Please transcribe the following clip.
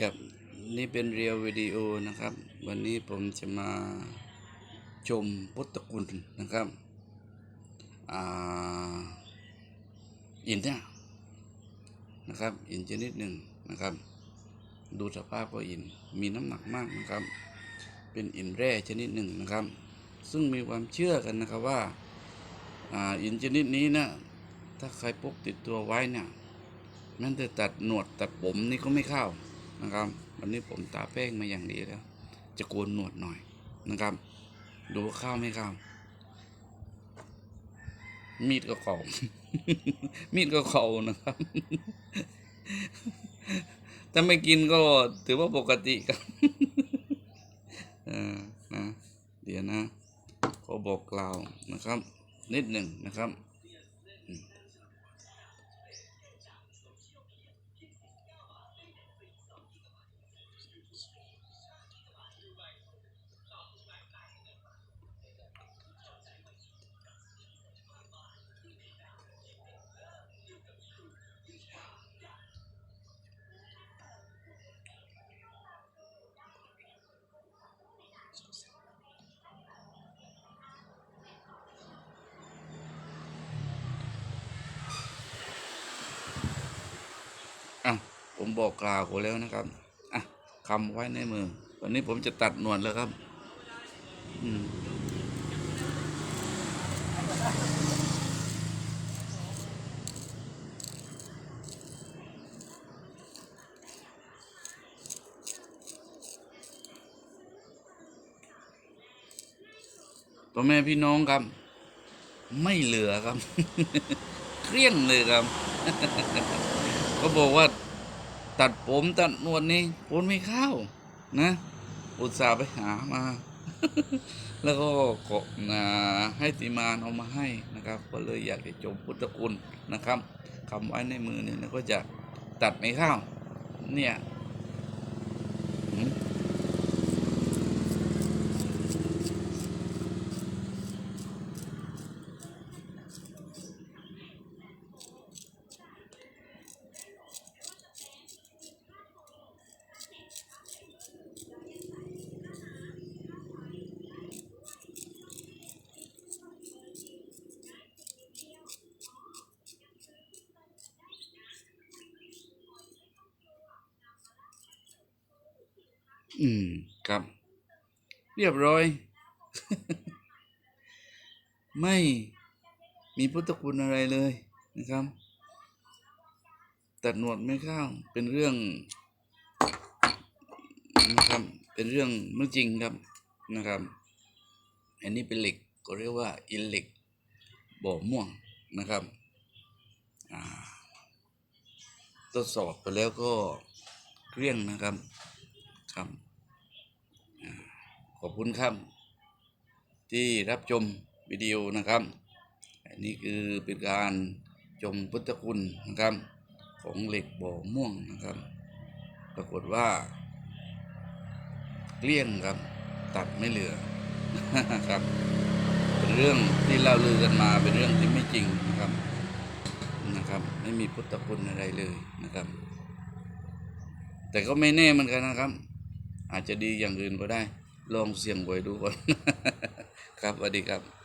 กับนี่เป็นเรียววิดีโอนะครับ วันนี้ผมจะมาชมพุทธคุณนะครับอ่าอินเนี่ยนะครับอินชนิดหนึ่งนะครับ ดูสภาพก็อินมีน้ำหนักมากนะครับ เป็นอินแร่ชนิดหนึ่งนะครับ ซึ่งมีความเชื่อกันนะครับว่าอ่าอินชนิดนี้นะถ้าใครพกติดตัวไว้เนี่ยแม้แต่ตัดหนวดตัดผมนี่ก็ไม่เข้า นะครับ วันนี้ผมตาแป้งมาอย่างดีแล้ว จะโกนหนวดหน่อยนะครับ ดูว่าข้าวไม่เข้ามีดก็เก่ามีดก็เก่านะครับ ถ้าไม่กินก็ถือว่าปกติครับเออนะ เดี๋ยวนะ ขอบอกกล่าวนะครับ นิดหนึ่งนะครับ ผมบอกกล่าวเขาแล้วนะครับ คำไว้ในมือ วันนี้ผมจะตัดหนวดแล้วครับ อืมพ่อแม่พี่น้องครับ ไม่เหลือครับ เครียงเลยครับ ก็บอกว่า ตัดผมตัดนวดนี่คนไม่เข้านะ อุตส่าห์ไปหามา แล้วก็ขอให้ติมานเอามาให้นะครับ ก็เลยอยากจะชมพุทธคุณนะครับคำไว้ในมือเนี่ยก็จะตัดไม่เข้าเนี่ย อืม ครับ เรียบร้อย ไม่มีพุทธคุณอะไรเลยนะครับ ตัดหนวดไม่เข้า เป็นเรื่องนะครับ เป็นเรื่องไม่จริงครับนะครับ อันนี้เป็นเหล็กก็เรียกว่าอินเหล็กบ่อม่วงนะครับทดสอบไปแล้วก็เกลี้ยงนะครับครับ ขอบคุณครับที่รับชมวิดีโอนะครับ อันนี้คือเป็นการชมพุทธคุณนะครับ ของเหล็กบ่อม่วงนะครับ ปรากฏว่า เกลี้ยงครับ ตัดไม่เหลือครับเป็นเรื่องที่เล่าลือกันมาเป็นเรื่องที่ไม่จริงนะครับนะครับ ไม่มีพุทธคุณอะไรเลยนะครับ แต่ก็ไม่แน่เหมือนกันนะครับ อาจจะดีอย่างอื่นก็ได้ ลองเสี่ยงไว้ดูก่อน ครับสวัสดีครับ